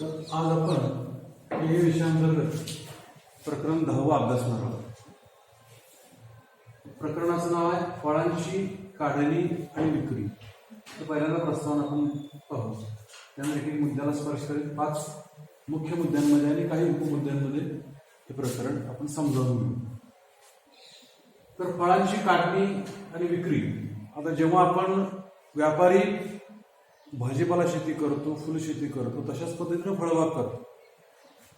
तर आज आपण हे विषयांतर्गत प्रकरण दहावं अभ्यासणार आहोत. प्रकरणाचं नाव आहे फळांची काढणी आणि विक्री. तर पहिल्यांदा प्रस्तावना आपण पाहू. त्यामध्ये एक एक मुद्द्याला स्पर्श करेल. पाच मुख्य मुद्द्यांमध्ये आणि काही उपमुद्द्यांमध्ये हे प्रकरण आपण समजावून घेऊ. तर फळांची काढणी आणि विक्री. आता जेव्हा आपण व्यापारी भाजीपाला शेती करतो फुल शेती करतो तशाच पद्धतीनं फळबाग करतो.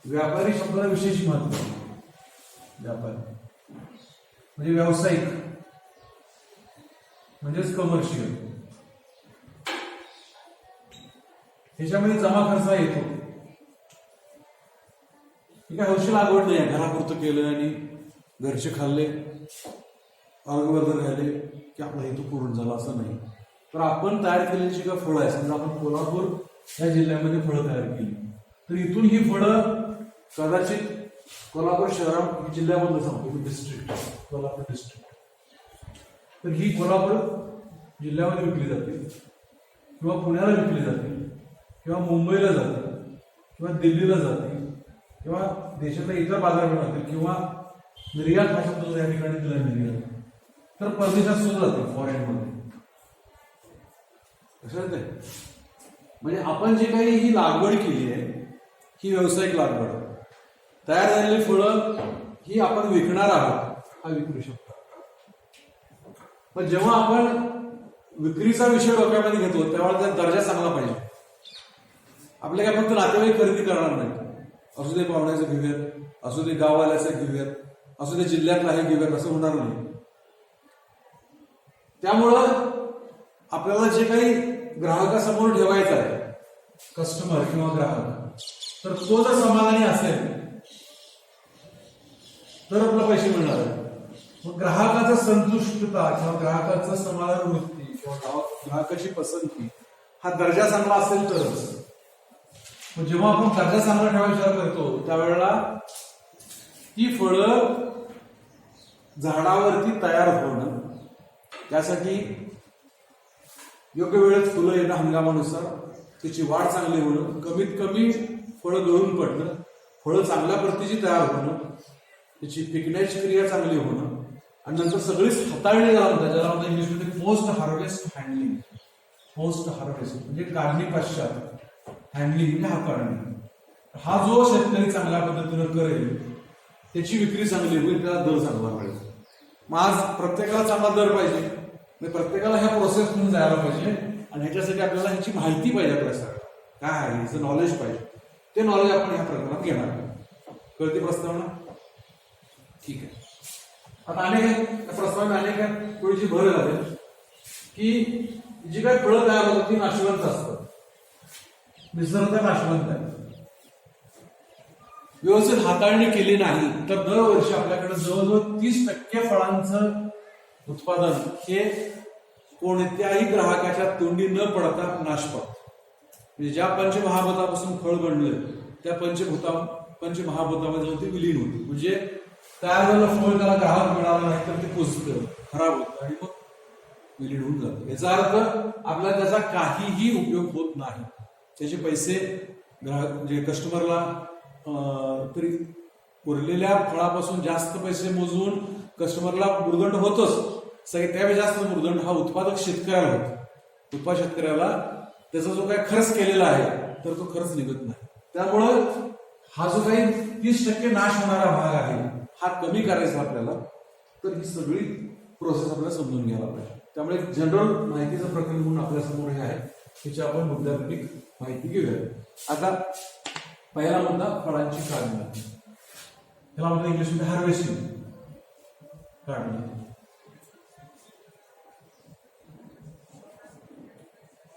व्यापारी शब्दाला विशेष महत्त्व व्यापारी. म्हणजे व्यावसायिक. म्हणजेच कमर्शियल ह्याच्यामध्ये जमा खर्च येतो. ही काय हौशी लागवड नाही घरापुरतं केलं आणि घरचे खाल्ले अर्गवर्धन झाले की आपला हेतू पूर्ण झाला असं नाही. तर आपण तयार केलेली जी काय फळं आहे समजा आपण कोल्हापूर या जिल्ह्यामध्ये फळं तयार केली. तर इथून ही फळं कदाचित कोल्हापूर शहरा जिल्ह्यामधलं सांगतो डिस्ट्रिक्ट कोल्हापूर डिस्ट्रिक्ट तर ही कोल्हापूर जिल्ह्यामध्ये विकली जाते. किंवा पुण्याला विकली जाते. किंवा मुंबईला जाते. किंवा दिल्लीला जाते. किंवा देशातल्या इतर बाजारपेठातील किंवा निर्यात हा शब्द या ठिकाणी दिला निर्यात. तर परदेशात सुद्धा जाते फॉरेनमध्ये लक्षात आहे म्हणजे आपण जे काही ही लागवड केली आहे ही व्यावसायिक लागवड तयार झालेली फळं ही आपण विकणार आहोत हा विकू शकतो पण जेव्हा आपण विक्रीचा विषय डोक्यामध्ये घेतो तेव्हा त्याचा दर्जा चांगला पाहिजे. आपले काय फक्त नातेवाईक खरेदी करणार नाही असू दे पाहुण्याचं घेऊयात असू दे गाववाल्याचं घेऊयात असू दे जिल्ह्यातला हे घेऊयात असं होणार नाही. त्यामुळं आपल्याला जे काही ग्राहकासमोर ठेवायचा आहे. कस्टमर किंवा ग्राहक. तर तो जर समाधानी असेल तर आपला पैसे मिळणार आहे. मग ग्राहकाचा संतुष्टता किंवा ग्राहकाचा समाधान वृत्ती किंवा ग्राहकाची पसंती हा दर्जा चांगला असेल तरच. मग जेव्हा आपण दर्जा चांगला ठेवायचा विचार करतो त्यावेळेला ती फळं झाडावरती तयार होणं त्यासाठी योग्य वेळेत फुलं येणं हंगामानुसार त्याची वाढ चांगली होणं कमीत कमी फळं गळून पडणं फळं चांगल्या प्रतीची तयार होणं त्याची पिकण्याची क्रिया चांगली होणं आणि नंतर सगळीच हाताळणी ज्याला म्हणतात ज्याला म्हणतात इंग्लिशमध्ये post harvest handling post harvest म्हणजे काढणी पश्चात हँडलिंग म्हणजे हाताळणी. हा जो शेतकरी चांगल्या पद्धतीनं करेल त्याची विक्री चांगली होईल त्याला दर चांगला मिळेल. मग आज प्रत्येकाला चांगला दर पाहिजे. म्हणजे प्रत्येकाला ह्या प्रोसेस म्हणून जायला पाहिजे. आणि ह्याच्यासाठी आपल्याला ह्याची माहिती पाहिजे आपल्या सगळं काय आहे? ह्याचं नॉलेज पाहिजे. ते नॉलेज आपण ह्या प्रकरणात घेणार कळते प्रस्तावना? ठीक आहे. आता अनेक आहेत. त्या अनेक आहेत. थोडीशी भर झाली की जी काही फळं तयार होतात ती नाशवंत असतात. निसर्ग नाशवंत आहे व्यवस्थित हाताळणी केली नाही तर दरवर्षी आपल्याकडे जवळजवळ तीस टक्के फळांचं उत्पादन हे कोणत्याही ग्राहकाच्या तोंडी न पडता नाश म्हणजे ज्या पंचमहाभूतापासून फळ बनलं त्या पंचभूता पंचमहाभूतामध्ये जाऊन ते विलीन होते. म्हणजे तयार झालं फळ त्याला ग्राहक मिळाला नाही तर ते कुजतं खराब होतं आणि मग विलीन होऊन जातं. याचा अर्थ आपल्याला त्याचा काहीही उपयोग होत नाही. त्याचे पैसे ग्राहक म्हणजे कस्टमरला तरी उरलेल्या फळापासून जास्त पैसे मोजून कस्टमरला मुरदंड होतच. सगळे जास्त मुरदंड हा उत्पादक शेतकऱ्याला होतो. उत्पादक शेतकऱ्याला त्याचा जो काही खर्च केलेला आहे तर तो खर्च निघत नाही. त्यामुळं हा जो काही तीस टक्के नाश होणारा भाग आहे हा कमी करायचा आपल्याला तर ही सगळी प्रोसेस आपल्याला समजून घ्यायला पाहिजे. त्यामुळे जनरल माहितीचं प्रकरण म्हणून आपल्यासमोर हे आहे त्याची आपण मुद्द्यात्मक माहिती घेऊया. आता पहिला मुद्दा फळांची काढणी. त्याला म्हणतात इंग्लिशमध्ये हार्वेस्टिंग काढणी.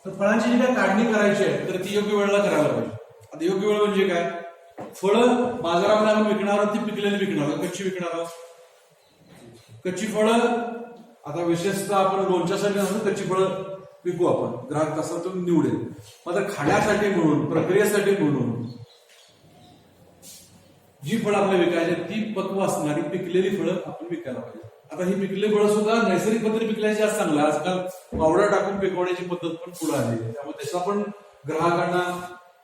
तर फळांची जी काय काढणी करायची आहे तर ती योग्य वेळेला करायला पाहिजे. आता योग्य वेळ म्हणजे काय? फळं बाजारामध्ये आपण विकणार आहोत ती पिकलेली विकणार आहोत. कच्ची विकणार आहोत. कच्ची फळं आता विशेषतः आपण लोणच्यासाठी नसतं कच्ची फळं विकू आपण. ग्राहक तसा तो निवडेल. मात्र खाण्यासाठी म्हणून प्रक्रियेसाठी म्हणून जी फळं आपल्याला विकायची ती पक्व असणारी पिकलेली फळं आपण विकायला पाहिजे. आता ही पिकले फळं सुद्धा नैसर्गिक पद्धतीने पिकल्याची आज चांगलं आजकाल पावडर टाकून पिकवण्याची पद्धत पण पुढे आली आहे. त्यामुळे त्याचा पण ग्राहकांना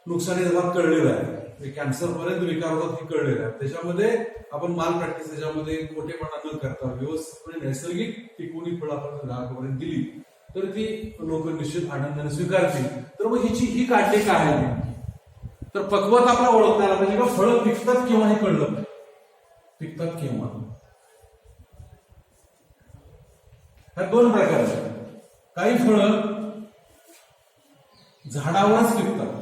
नुकसानीचा भाग कळलेला आहे. म्हणजे कॅन्सर पर्यंत विकार होतात हे कळलेलं आहे. त्याच्यामध्ये आपण माल प्रॅक्टिस त्याच्यामध्ये मोठेपणा न करता व्यवस्थितपणे नैसर्गिक टिकवणी फळं आपण ग्राहकापर्यंत दिली तर ती लोक निश्चित आनंदाने स्वीकारतील. तर मग हिची ही काढली काय आहे तर पक्वत आपला ओळखता आला पाहिजे किंवा फळं पिकतात किंवा हे कळलं पिकतात केव्हा ह्या दोन प्रकार आहेत. काही फळं झाडावरच पिकतात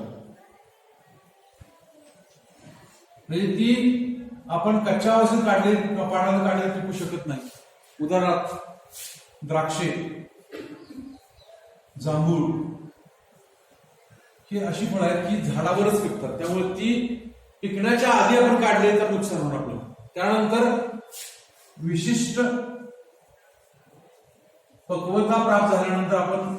म्हणजे ती आपण कच्च्या अवस्थेत काढले पाण्याला पिकू शकत नाही. उदाहरणार्थ द्राक्षे जांभूळ ही अशी फळं आहेत की झाडावरच पिकतात त्यामुळे ती पिकण्याच्या आधी आपण काढले तर नुकसान होणार आपलं त्यानंतर विशिष्ट पक्वता प्राप्त झाल्यानंतर आपण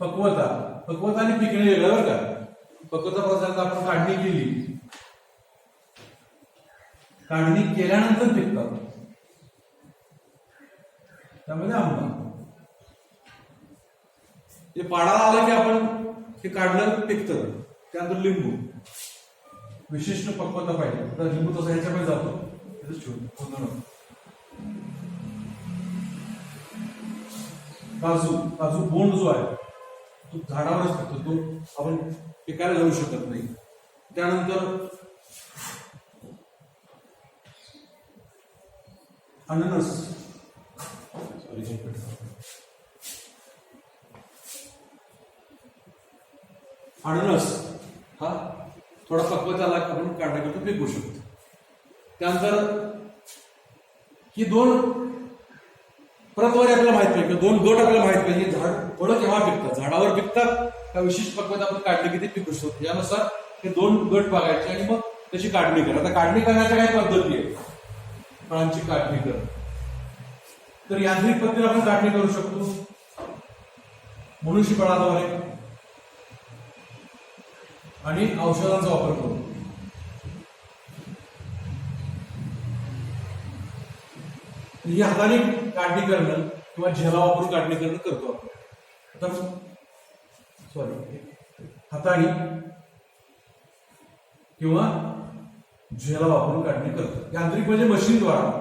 पक्वता पक्वता आणि पिकणे वेगळं बरं का? पक्वता प्राप्त झाल्यानंतर आपण काढणी केली. काढणी केल्यानंतर पिकतात त्यामध्ये आंबा. जे पाडाला आलं की आपण हे काढलं पिकतं. त्यानंतर लिंबू. विशिष्ट पक्वता पाहिजे. तर लिंबू तसं ह्याच्यामध्ये जातो. काजू काजू बोंड जो आहे तो झाडावरच फक्त तो आपण पिकायला जाऊ शकत नाही. त्यानंतर अननस. अननस हा थोडा पक्वत आला की आपण काढण्याकरता पिकू शकतो. त्यानंतर ही दोन प्रतवारी आपल्याला माहीत पाहिजे दोन गट आपल्याला माहीत पाहिजे झाड फळं केव्हा पिकतात? झाडावर पिकतात का विशिष्ट पक्वत आपण काढली की ते पिकू शकतो? यानुसार हे दोन गट बघायचे आणि मग त्याची काढणी करा. आता काढणी करण्याच्या काही पद्धती आहेत. फळांची काढणी कर. तर यांत्रिक पद्धतीने आपण काढणी करू शकतो. मनुष्यबळाद्वारे आणि औषधांचा वापर करू म्हणजे ही हाताने काढणी करणं किंवा झेला वापरून काढणी करणं करतो आपण. आता सॉरी हाताने किंवा झेला वापरून काढणी करतो. यांत्रिक म्हणजे मशीनद्वारा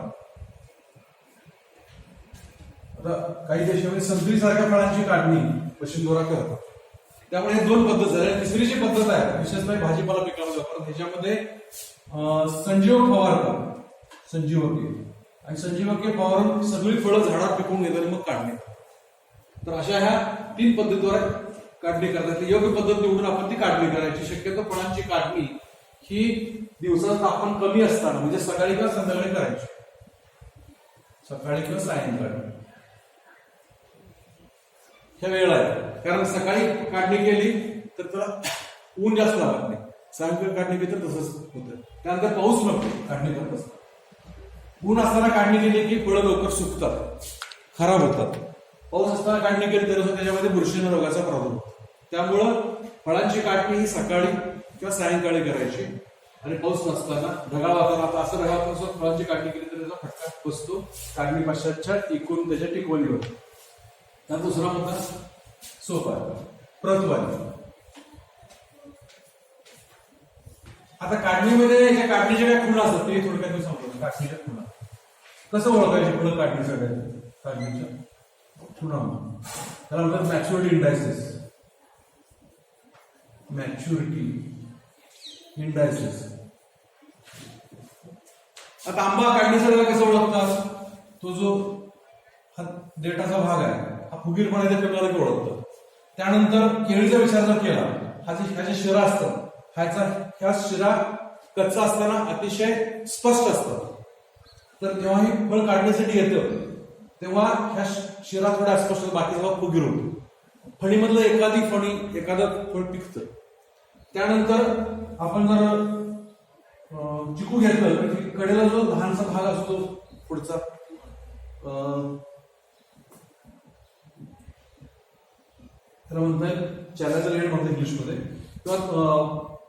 आता काही देशामध्ये संत्रीसारख्या फळांची काढणी मशीनद्वारा करतात. त्यामुळे हे दोन पद्धत झाल्या तिसरी जी पद्धत आहे विशेषतः भाजीपाला पिकामध्ये वापरतात ह्याच्यामध्ये संजीव संजीवक फवारतात संजीवके आणि संजीवके फवारून सगळी फळं झाडात पिकवून घेतात मग काढणे. तर अशा ह्या तीन पद्धतीद्वारे काढणी करतात. योग्य पद्धत निवडून आपण ती काढणी करायची. शक्यतो फळांची काढणी ही दिवसाचं तापमान कमी असताना म्हणजे सकाळी किंवा संध्याकाळी करायची. सकाळी किंवा सायंकाळी. ह्या वेळ आहे. कारण सकाळी काढणी केली तर त्याला ऊन जास्त लागत नाही. सायंकाळी काढणी केली तर तसंच होतं. त्यानंतर पाऊस नको काढणी करत असताना ऊन असताना काढणी केली की फळं लवकर सुकतात. खराब होतात. पाऊस असताना काढणी केली तरी त्याच्यामध्ये बुरशीन रोगाचा प्रॉब्लेम होतो. त्यामुळं फळांची काढणी ही सकाळी किंवा सायंकाळी करायची. आणि पाऊस नसताना ढगाळ वातावरण आता असं ढगाळ वातावरणात फळांची काढणी केली तर त्याचा फटका बसतो. काढणी पश्चातच्या टिकून त्याच्या टिकवणीवर त्या दुसरा मुद्दा सोपा प्रतवारी आता काढणीमध्ये या काढणीच्या काय खुणा असतात ते थोडक्यात सांगतो. काढणीच्या खुणा. कसं ओळखायचे खुणं काढणीच्या काढणीच्या पुन्हा त्याला म्हणतात मॅच्युरिटी इंडायसिस मॅच्युरिटी इंडायसिस आता आंबा काढणीसाठी कसं ओळखतात? तो जो हा डेटाचा भाग आहे हा फुगीरपणा त्या पेपरला ओळखतो. त्यानंतर केळीचा विचार जर केला हा जे ह्या जे शिरा असतात ह्याचा ह्या शिरा कच्चा असताना अतिशय स्पष्ट असतात तर जेव्हा हे फळ काढण्यासाठी येतं तेव्हा ह्या शि- शिरा थोड्या बाकीचा फुगीर होतो फणीमधलं एखादी फणी एखादं फळ पिकतं. त्यानंतर आपण जर चिकू घेतलं की कडेला जो लहानसा भाग असतो पुढचा त्याला म्हणतात चॅलाचा लेड म्हणतो इंग्लिशमध्ये. किंवा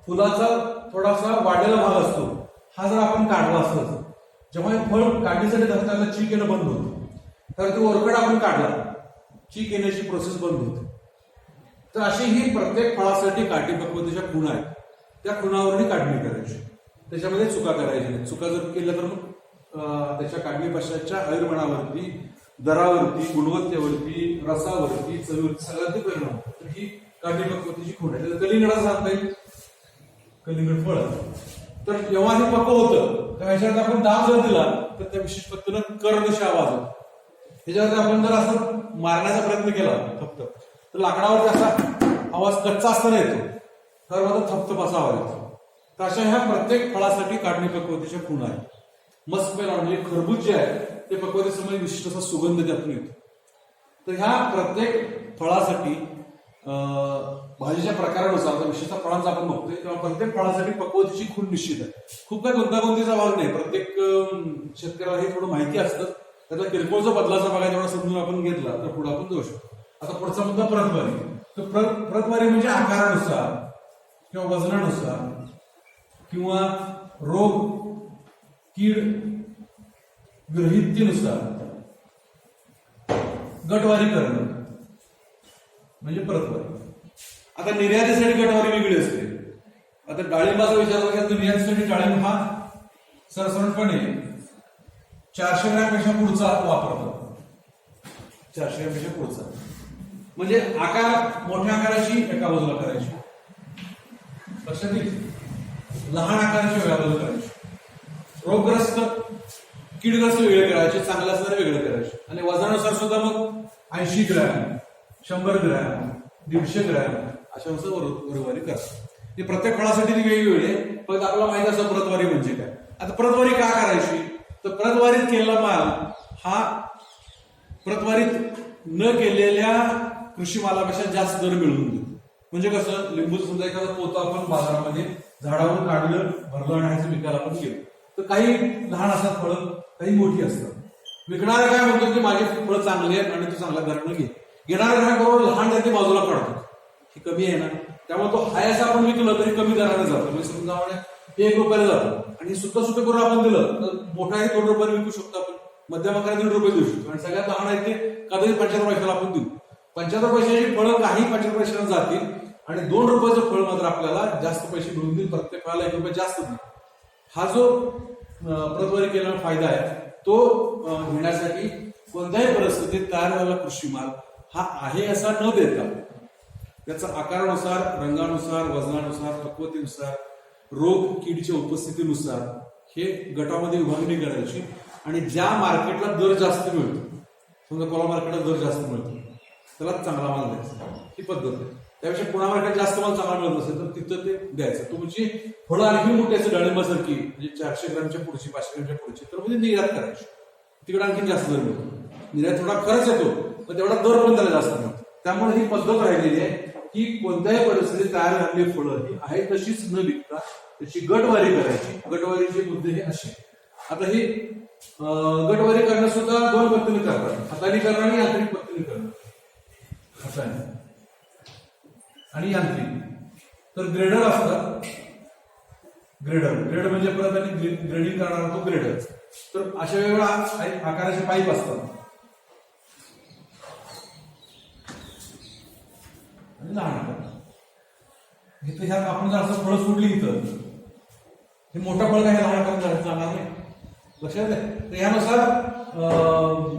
फुलाचा थोडासा वाढलेला भाग असतो हा जर आपण काढला असतो जेव्हा हे फळ काढणीसाठी धरताना चीक येणं बंद होतं. तर तो ओरखड आपण काढला. चीक येण्याची प्रोसेस बंद होते. तर अशी ही प्रत्येक फळासाठी काठी पक्वतेच्या खुणा आहेत. त्या खुणावरही काढणी करायची. त्याच्यामध्ये चुका करायच्या नाही चुका जर केल्या तर मग त्याच्या काढणी पश्चातच्या आयुर्मनावरती दरावरती गुणवत्तेवरती रसावरती चवीवरती सगळ्यांचे परिणाम होतो. तर ही काठी पक्वतीची खूण आहे. त्याचं कलिंगडा सांगता येईल. कलिंगड फळ. तर जेव्हा हे पक्क होतं. तर ह्याच्यावरती आपण दाब जर दिला तर त्या विशेष पद्धतीनं कर्णशी आवाज होतो त्याच्यावरती आपण जर असं मारण्याचा प्रयत्न केला फक्त तर लाकडावरती असा आवाज कच्चा असताना येतो. तर माझा थपथप असा आवाज येतो. तर अशा ह्या प्रत्येक फळासाठी काढणी पक्वतीच्या खूण आहे. मस्क म्हणजे खरबूज जे आहे ते पक्वतेसमोर विशिष्ट असा सुगंध त्यातून येतो. तर ह्या प्रत्येक फळासाठी भाजीच्या प्रकारानुसार आता विशेषतः फळांचा आपण बघतोय किंवा प्रत्येक फळासाठी पक्वतेची खूण निश्चित आहे. खूप काही गुंतागुंतीचा भाग नाही. प्रत्येक शेतकऱ्याला हे थोडं माहिती असतं. त्यातला किरकोळचा बदलाचा भाग आहे तेवढा समजून आपण घेतला तर पुढे आपण जाऊ शकतो. आता पुढचा मुद्दा प्रतवारी. तर प्र- प्रतवारी म्हणजे आकारानुसार किंवा वजनानुसार किंवा रोग कीड ग्रहितीनुसार गटवारी करणं. म्हणजे परतवारी आता निर्यातीसाठी गटवारी वेगळी असते. आता डाळिंबाचा विचार केला तर निर्यातीसाठी डाळिंब हा सरसरणपणे चारशे ग्रॅमपेक्षा पुढचा वापरतात चारशे ग्रॅमपेक्षा पुढचा. म्हणजे आकार मोठ्या आकाराची एका बाजूला करायची. लक्षात येईल? लहान आकाराची वेगळ्या बाजूला करायची. रोगग्रस्त किडग्रस्त वेगळे करायचे चांगलं असणारे वेगळे करायचे. आणि वजनानुसार सुद्धा मग ऐंशी ग्रॅम शंभर ग्रॅम दीडशे ग्रॅम अशा नुसार बरोबरी करतात हे प्रत्येक फळासाठी ती वेगवेगळी आहे. पण आपल्याला माहीत असं प्रतवारी म्हणजे काय. आता प्रतवारी का करायची? तर प्रतवारीत केलेला माल हा प्रतवारीत न केलेल्या कृषी मालापेक्षा जास्त दर मिळवून देतो. म्हणजे कसं? लिंबू समजा एखादा पोतं आपण बाजारामध्ये झाडावरून काढलं भरलं आणि ह्याचं विकायला आपण गेलो. तर काही लहान असतात फळं काही मोठी असतात. विकणारा काय म्हणतो की माझे फळं चांगली आहेत आणि तू चांगल्या दरानं घे. घेणारा काय बरोबर लहान त्याचे बाजूला काढतो हे कमी आहे ना त्यामुळे तो हाय असं आपण विकलं तरी कमी दराने जातो. म्हणजे समजा आपण एक रुपयाला जातो. आणि सुद्धा सुद्धा करून आपण दिलं तर मोठा आहे दोन रुपयाला विकू शकतो आपण. मध्यम आकारात दीड रुपये देऊ शकतो. आणि सगळ्यात लहान आहे ते कदाचित पंच्याहत्तर पैशाला आपण देऊ. पंच्याहत्तर पैशाची फळं काही पंच्याहत्तर पैशाला जातील. आणि दोन रुपयाचं फळ मात्र आपल्याला जास्त पैसे मिळून देईल. प्रत्येक फळाला एक रुपये जास्त देईल हा जो प्रतवारी केलेला फायदा आहे तो घेण्यासाठी कोणत्याही परिस्थितीत तयार झालेला कृषी माल हा आहे असा न देता त्याचा आकारानुसार रंगानुसार वजनानुसार पक्वतेनुसार रोग कीडच्या उपस्थितीनुसार हे गटामध्ये विभागणी करायची आणि ज्या मार्केटला दर जास्त मिळतो समजा कोला मार्केटला दर जास्त मिळतो त्याला चांगला माल द्यायचा. ही पद्धत आहे. त्यापेक्षा कोणा मार्केट जास्त माल चांगला मिळत असेल तर तिथं ते द्यायचं. तुमची म्हणजे फळं आणखी मोठी असेल डाळिंबासारखी म्हणजे चारशे ग्रामच्या पुढची पाचशे ग्रामच्या पुढची तर म्हणजे निर्यात करायची. तिकडे आणखी जास्त दर मिळतो. निर्यात थोडा खर्च येतो. तेवढा दर पण त्याला जास्त मिळतो त्यामुळे ही पद्धत राहिलेली आहे की कोणत्याही परिस्थितीत तयार झालेली फळं ही आहे तशीच न विकता त्याची गटवारी करायची. गटवारीची मुद्दे हे असे आता ही गटवारी करणं सुद्धा दोन पद्धतीने करतात. हाताने करणं आणि यांत्रिक पद्धतीने करणं. हाताने आणि यांत्रिक. तर ग्रेडर असतात. ग्रेडर. ग्रेड म्हणजे परत आणि ग्रेडिंग करणारा तो ग्रेडर. तर अशा वेगवेगळ्या आकाराचे पाईप असतात. लहान आकार इथं ह्यात आपण जर असं फळं सोडली इथं हे मोठा फळ काय लहान आकार जाणार नाही? लक्षात आहे तर यानुसार अं,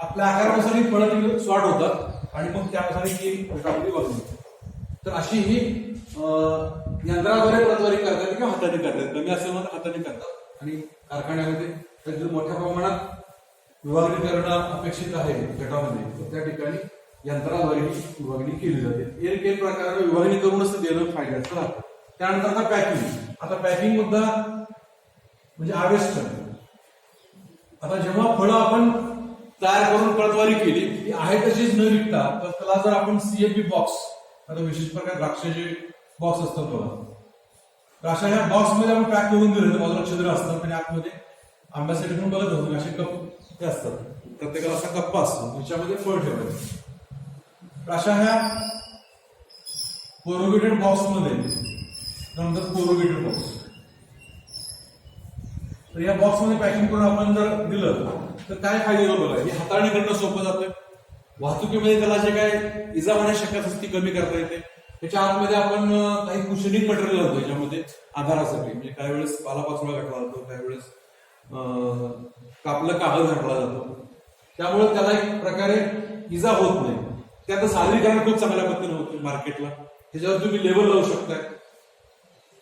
आपल्या आकारानुसार ही फळं स्वाट होतात आणि मग त्यानुसार ही गटामध्ये बघली तर अशी ही अं, यंत्राद्वारे प्रतवारी करतात किंवा हाताने करतात. कमी असेल मग हाताने करतात. आणि कारखान्यामध्ये त्यांचं मोठ्या प्रमाणात विभागणी करणं अपेक्षित आहे गटामध्ये. तर त्या ठिकाणी यंत्राद्वारे ही विभागणी केली जाते. एक एक प्रकारे विभागणी करूनच देणं फायद्याचं राहतं. त्यानंतर आता पॅकिंग आता पॅकिंग मुद्दा म्हणजे आवेस्ट आता जेव्हा फळं आपण तयार करून प्रतवारी केली ती आहे तशीच न विकता तर त्याला जर आपण सीएपी बॉक्स आता विशेष प्रकार द्राक्षाचे बॉक्स असतात बघा. द्राक्षा ह्या बॉक्समध्ये आपण पॅक करून दिले तर बाजूला छिद्र असतात आणि आतमध्ये आंब्यासाठी पण बघत होतो असे कप ते असतात. प्रत्येकाला असा कप्पा असतो त्याच्यामध्ये फळ ठेवायचं. तर अशा ह्या कोरोगेटेड बॉक्समध्ये नंतर कोरोगेटेड बॉक्स तर या बॉक्समध्ये पॅकिंग करून आपण जर दिलं तर काय फायदे होईल बघा हे हाताळणी करणं सोपं जातं वाहतुकीमध्ये त्याला जे काय इजा होण्याची शक्यता असते ती कमी करता येते. त्याच्या आतमध्ये आपण काही कुशनिंग मटेरियल लावतो याच्यामध्ये आधारासाठी म्हणजे काही वेळेस पालापाचोळा घातला जातो काही वेळेस कापलं कागद घातला जातो. त्यामुळे त्याला एक प्रकारे इजा होत नाही. त्याचं सादरीकरण खूप चांगल्या पद्धतीने होतं मार्केटला त्याच्यावर तुम्ही लेवल लावू शकताय.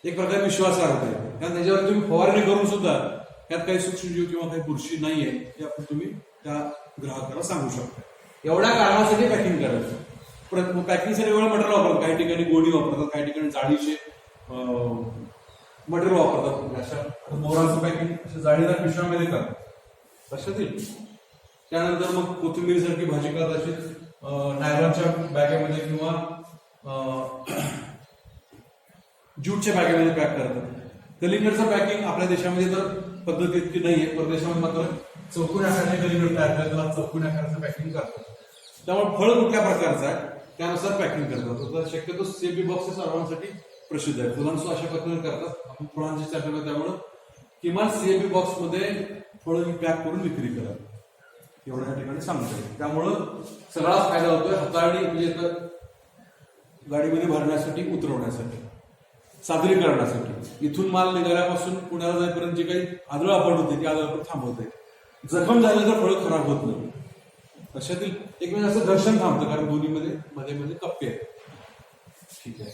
एक प्रकारे विश्वासार्ह आहे कारण त्याच्यावर तुम्ही फवारणी करून सुद्धा त्यात काही सूक्ष्मजीव किंवा काही बुरशी नाहीये हे आपण तुम्ही त्या ग्राहकाला सांगू शकता एवढ्या कारणासाठी पॅकिंग करायचं. परत पॅकिंगसाठी एवढं मटेरियल वापरतात. काही ठिकाणी गोडी वापरतात काही ठिकाणी जाळीचे मटेरियल वापरतात. अशा मोराचं पॅकिंग अशा जाळीदार पिशव्यामध्ये करतात लक्षात येईल. त्यानंतर मग कोथिंबीर सारखी भाजी करत अशी. नायलॉनच्या बॅगेमध्ये किंवा ज्यूटच्या बॅगेमध्ये पॅक करतात. कलिंगडचं पॅकिंग आपल्या देशामध्ये तर पद्धत इतकी नाहीये. परदेशामध्ये मात्र चौकून आकाराने कलिंगड तयार करतात त्याला चौकोनी आकाराचं पॅकिंग करतात. त्यामुळे फळ कुठल्या प्रकारचं आहे त्यानुसार पॅकिंग करतात. तर शक्यतो सेबी बॉक्स सर्वांसाठी प्रसिद्ध आहे. फुलांसो अशा पद्धतीने करतात. आपण फुलांची चर्चा करतो त्यामुळं किमान सीएबी बॉक्समध्ये फळं पॅक करून विक्री करा एवढं या ठिकाणी सांगतोय. त्यामुळं सगळाच फायदा होतोय. हाताळणी म्हणजे गाडीमध्ये भरण्यासाठी उतरवण्यासाठी सादरीकरणासाठी. इथून माल निघाल्यापासून पुण्याला जाईपर्यंत जी काही आदळ आपण होते ती आदळ आपण थांबवते जखम झालं तर फळं खराब होत नाही. लक्षातील एक असं घर्षण थांबतं कारण दोन्हीमध्ये मध्ये मध्ये कप्पे आहेत. ठीक आहे.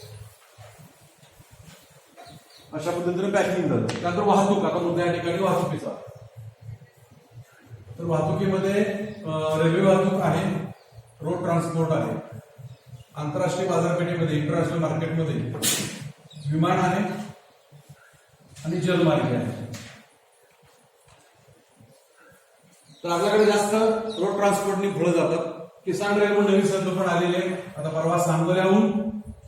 अशा पद्धतीने पॅकिंग झालं. त्यानंतर वाहतूक. आता मुद्दा या ठिकाणी वाहतुकीचा. तर वाहतुकीमध्ये रेल्वे वाहतूक आहे रोड ट्रान्सपोर्ट आहे. आंतरराष्ट्रीय बाजारपेठेमध्ये इंटरनॅशनल मार्केटमध्ये विमान आहे आणि जलमार्ग आहे. तर आपल्याकडे जास्त रोड ट्रान्सपोर्टनी पुढे जातात. किसान रेल्वे नवीन संकल्पना आलेली आहे आता परवा सांगोल्याहून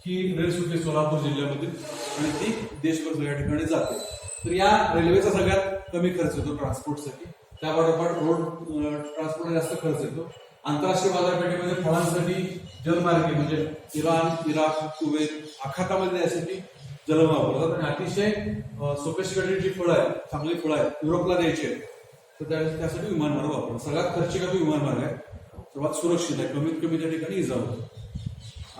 ही रेल सुटली सोलापूर जिल्ह्यामध्ये आणि ती देशभर सगळ्या ठिकाणी जाते. तर या रेल्वेचा सगळ्यात कमी खर्च होतो ट्रान्सपोर्टसाठी. त्यापाठोपाठ रोड ट्रान्सपोर्ट जास्त खर्च येतो. आंतरराष्ट्रीय बाजारपेठेमध्ये फळांसाठी जलमार्गे म्हणजे इराण इराक कुवेत आखातामध्ये यासाठी जलम वापरतात. आणि अतिशय सोपेस्टिकेटेड जी फळं आहेत चांगली फळं आहेत युरोपला द्यायची आहेत तर त्यासाठी विमानमार्ग वापरतात. सगळ्यात खर्चिक तो विमानमार्ग आहे. सर्वात सुरक्षित आहे. कमीत कमी त्या ठिकाणी इजा होतो.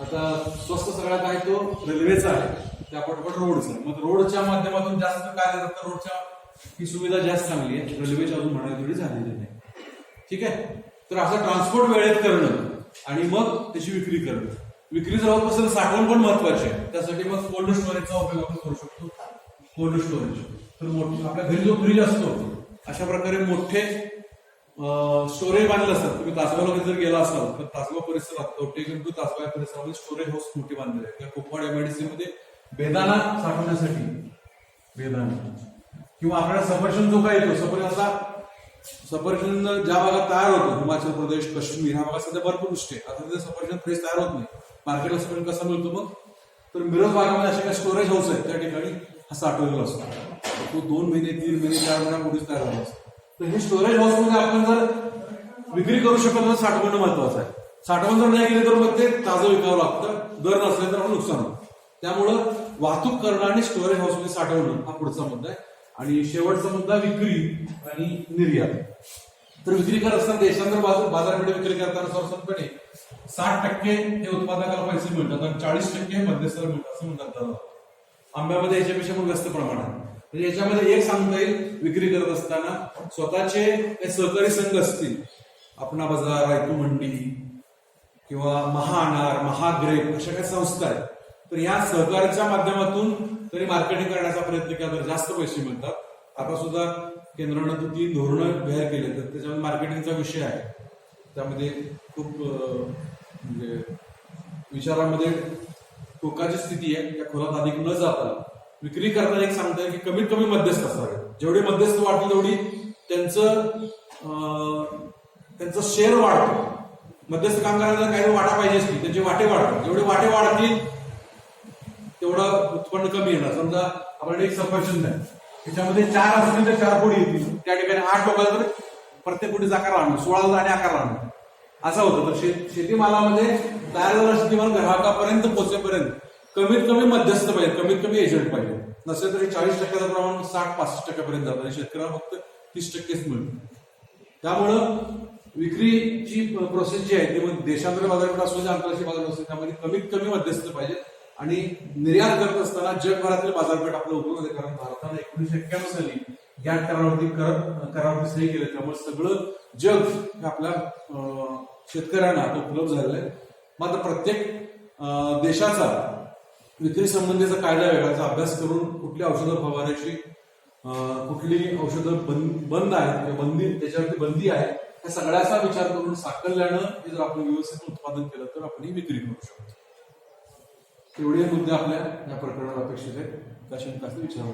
आता स्वस्त सगळ्यात आहे तो रेल्वेचा आहे. त्यापाठोपाठ रोडचा आहे. मग रोडच्या माध्यमातून जास्त काय देतात तर रोडच्या ही सुविधा जास्त चांगली आहे. रेल्वेची अजून म्हणायला तेवढी झालेली नाही. ठीक आहे? तर असं ट्रान्सपोर्ट वेळेत करणं आणि मग त्याची विक्री करणं. विक्री जर होत असेल साठवण पण महत्वाची आहे. त्यासाठी मग कोल्ड स्टोरेजचा उपयोग आपण करू शकतो. कोल्ड स्टोरेज तर मोठं आपल्या घरी जो फ्रीज असतो अशा प्रकारे मोठे स्टोरेज बांधले असतात तुम्ही तासगावला जर गेला असाल तर तासगाव परिसरात कवटे गणपती तासगाव या परिसरामध्ये स्टोरेज हाऊस मोठे बांधलेले आहेत त्या एमआयडीसी मध्ये बेदाना साठवण्यासाठी बेदाना. किंवा आपल्याला सफरचंद जो काय येतो सफरचंद असा सफरचंद ज्या भागात तयार होतो हिमाचल प्रदेश काश्मीर ह्या भागात सध्या बर्फ वृष्टी आहे आता तिथे सफरचंद फ्रेश तयार होत नाही. मार्केटला सफरचंद कसा मिळतो मग? तर मिरज भागामध्ये असे काही स्टोरेज हाऊस आहेत त्या ठिकाणी हा साठवलेला असतो. तो दोन महिने तीन महिने चार महिन्यापूर्वीच तयार झाला असतो तर हे स्टोरेज हाऊसमध्ये आपण जर विक्री करू शकत तर साठवणं महत्वाचं आहे. साठवण जर नाही केली तर मग ते ताजं विकावं लागतं. दर नसले तर आपण नुकसान होतं. त्यामुळं वाहतूक करणं आणि स्टोरेज हाऊसमध्ये साठवणं हा पुढचा मुद्दा आहे. आणि शेवटचा मुद्दा विक्री आणि निर्यात. तर विक्री करत असताना देशांतर बाजारपेठ विक्री करताना सर्वसाधारणपणे साठ टक्के हे उत्पादकाला पैसे मिळतात आणि चाळीस टक्के हे मध्यस्थाला मिळतात असं म्हणतात आंब्यामध्ये याच्यापेक्षा पण जास्त प्रमाण आहे. म्हणजे याच्यामध्ये एक सांगता येईल विक्री करत असताना स्वतःचे काही सहकारी संघ असतील आपणा बाजार रायतू मंडी किंवा महाअनार महाग्रेप अशा काही संस्था आहेत. तर या सहकार्याच्या माध्यमातून तरी मार्केटिंग करण्याचा प्रयत्न केला तर जास्त पैसे मिळतात. आता सुद्धा केंद्रानं तो तीन धोरणं जाहीर केले तर त्याच्यामध्ये मार्केटिंगचा विषय आहे. त्यामध्ये खूप म्हणजे विचारामध्ये टोकाची स्थिती आहे. त्या खोलात अधिक न जाता विक्री करताना एक सांगता येईल की कमीत कमी मध्यस्थ असावे. जेवढे मध्यस्थ वाढतील तेवढी त्यांचं त्यांचं शेअर वाढतो. मध्यस्थ कामगारांना काही वाटा पाहिजेच की त्यांचे वाटे वाढतात जेवढे वाटे वाढतील तेवढं उत्पन्न कमी येणार. समजा आपल्याकडे एक सफरचंद आहे त्याच्यामध्ये चार असतील तर चार कोडी येतील. त्या ठिकाणी आठ लोकांना तर प्रत्येक कोटीचा आकार आणू सोळा आणि आकार आणू असं होतं. तर शेत शेतीमालामध्ये तयार झालेला शेतीमाल ग्राहकापर्यंत पोहोचेपर्यंत कमीत कमी मध्यस्थ पाहिजे कमीत कमी एजंट पाहिजे नसेल तरी चाळीस टक्क्याचं प्रमाण साठ पासष्ट टक्क्यापर्यंत जातं आणि शेतकऱ्याला फक्त तीस टक्केच मिळतं. त्यामुळं विक्रीची प्रोसेस जी आहे ती मग देशांतर्गत बाजारपेठ असू दे आंतरराष्ट्रीय बाजारपेठ असू त्यामध्ये कमीत कमी मध्यस्थ पाहिजे आणि निर्यात करत असताना जगभरातील बाजारपेठ आपल्या उपलब्ध कारण भारताने एकोणीशे एक्क्याण्णव साली या करारावरती कर करारावरती सही केले. त्यामुळे सगळं जग आपल्या शेतकऱ्यांना आता उपलब्ध झालेलं आहे. मात्र प्रत्येक अं, देशाचा विक्री संबंधीचा कायदा वेगळाचा अभ्यास करून कुठली औषधं फवारायची कुठली औषधं बंद बंद आहेत म्हणजे बंदी त्याच्यावरती बंदी आहे ह्या सगळ्याचा विचार करून साकल्यानं हे जर आपण व्यवस्थित उत्पादन केलं तर आपण ही विक्री करू शकतो. एवढे मुद्दे आपल्या या प्रकरणात अपेक्षित आहेत त्या शंकाचे विचार